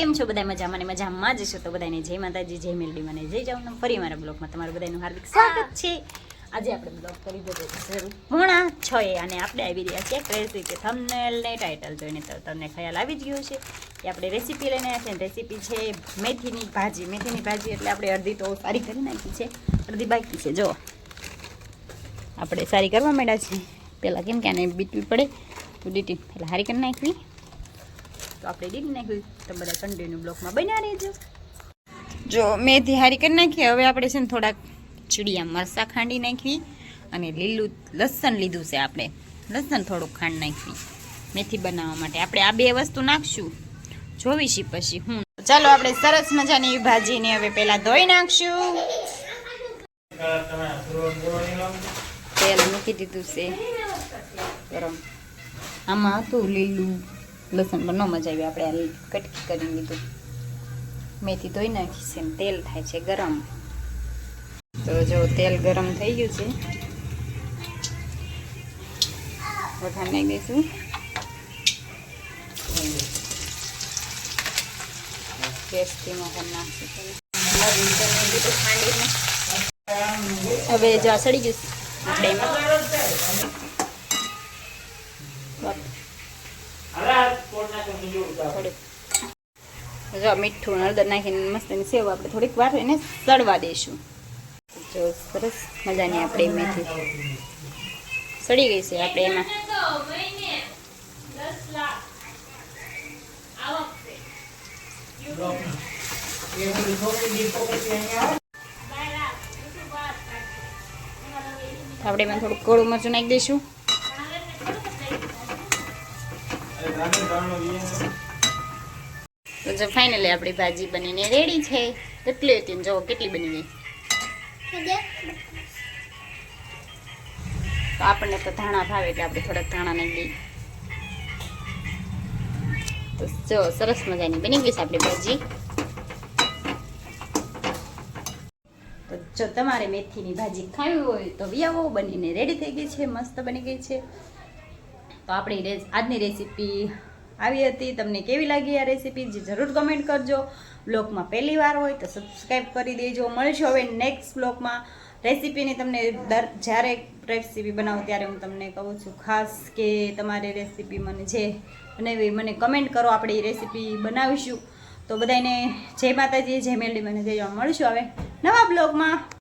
કેમ છો? બધા મજામાં ને મજામાં જ છો? તો બધાને જય માતાજી, જય મેલડી મને જય જાઉં ફરી મારા બ્લોગમાં તમારું બધાનું હાર્દિક સ્વાગત છે. આજે આપણે બ્લોગ કરી દીધો પૂર્ણા છ એ અને આપણે આવી રહ્યા છીએ રેસીપી થંબનેલ ને ટાઇટલ જોઈને તો તમને ખ્યાલ આવી જ ગયો છે કે આપણે રેસીપી લઈને આવ્યા છે રેસીપી છે મેથીની ભાજી. મેથીની ભાજી એટલે આપણે અડધી તો સારી કરી નાખી છે, અડધી બાકી છે. જો આપણે સારી કરવા માંડ્યા છીએ પહેલાં કેમ કે આને બીટવી પડે? તો ડીટી એટલે સારી કરી નાખવી. તો આપણે ડીટી નાખ્યું. તો બધા કન્ટિન્યુ બ્લોકમાં બન્યા રહેજો. જો, મેથી હારી કરી નાખી. હવે આપણે છે ને થોડાક ચીડિયા મરસા ખાંડી નાખી અને લીલું લસણ લીધું છે આપણે. લસણ થોડુંક ખાંડ નાખી. મેથી બનાવવા માટે. આપણે આ બે વસ્તુ નાખશું. જોવીશી પછી હું. ચાલો, આપણે સરસ મજાની ભાજીને હવે પહેલાં ધોઈ નાખશું. તેલ મૂકી દીધું છે. ગરમ. આમાં હતું લીલું. લસણ પણ ન મજા આવી. આપણે આ કટકી કરી લીધું. મેથી ધોઈ નાખી છે તેલ થાય છે ગરમ. તો જો તેલ ગરમ થઈ ગયું છે, વઘાર નાખી દઈશું. ગેસ ધીમો કરી હવે જો સડી ગયું આપણે જો મીઠું હળદર નાખીને મસ્ત સેવ આપણે થોડીક વાર એને સડવા દઈશું. જો સરસ મજાની આપણે મેથી સડી ગઈ છે આપણે એમાં. આપણે એમાં થોડુંક કોળું મરચું નાખી દઈશું. તો જો ફાઇનલી આપણી ભાજી બનીને રેડી છે. કેટલી હતી જો કેટલી બની ગઈ તો આપણને તો ધાણા ભાવે એટલે આપણે થોડાક ધાણા નાખી તો જો સરસ મજાની બની ગઈ છે આપણી ભાજી. તો જો તમારે મેથીની ભાજી ખાવી હોય તો વિયાવો બનીને રેડી થઈ ગઈ છે મસ્ત બની ગઈ છે. તો આપણી રેસ આજની રેસીપી આવી હતી. તમને કેવી લાગી આ રેસીપી જે જરૂર કમેન્ટ કરજો. બ્લોગમાં પહેલી વાર હોય તો સબસ્ક્રાઈબ કરી દેજો. મળીશું હવે નેક્સ્ટ બ્લોગમાં. રેસીપીની તમને દર જ્યારે રેસીપી બનાવું ત્યારે હું તમને કહું છું, ખાસ કે તમારે રેસીપી મને જે બનાવી મને કમેન્ટ કરો. આપણે એ રેસીપી બનાવીશું. તો બધાને જય માતાજી, જય મેલડી, મને જય મળીશું હવે નવા બ્લોગમાં.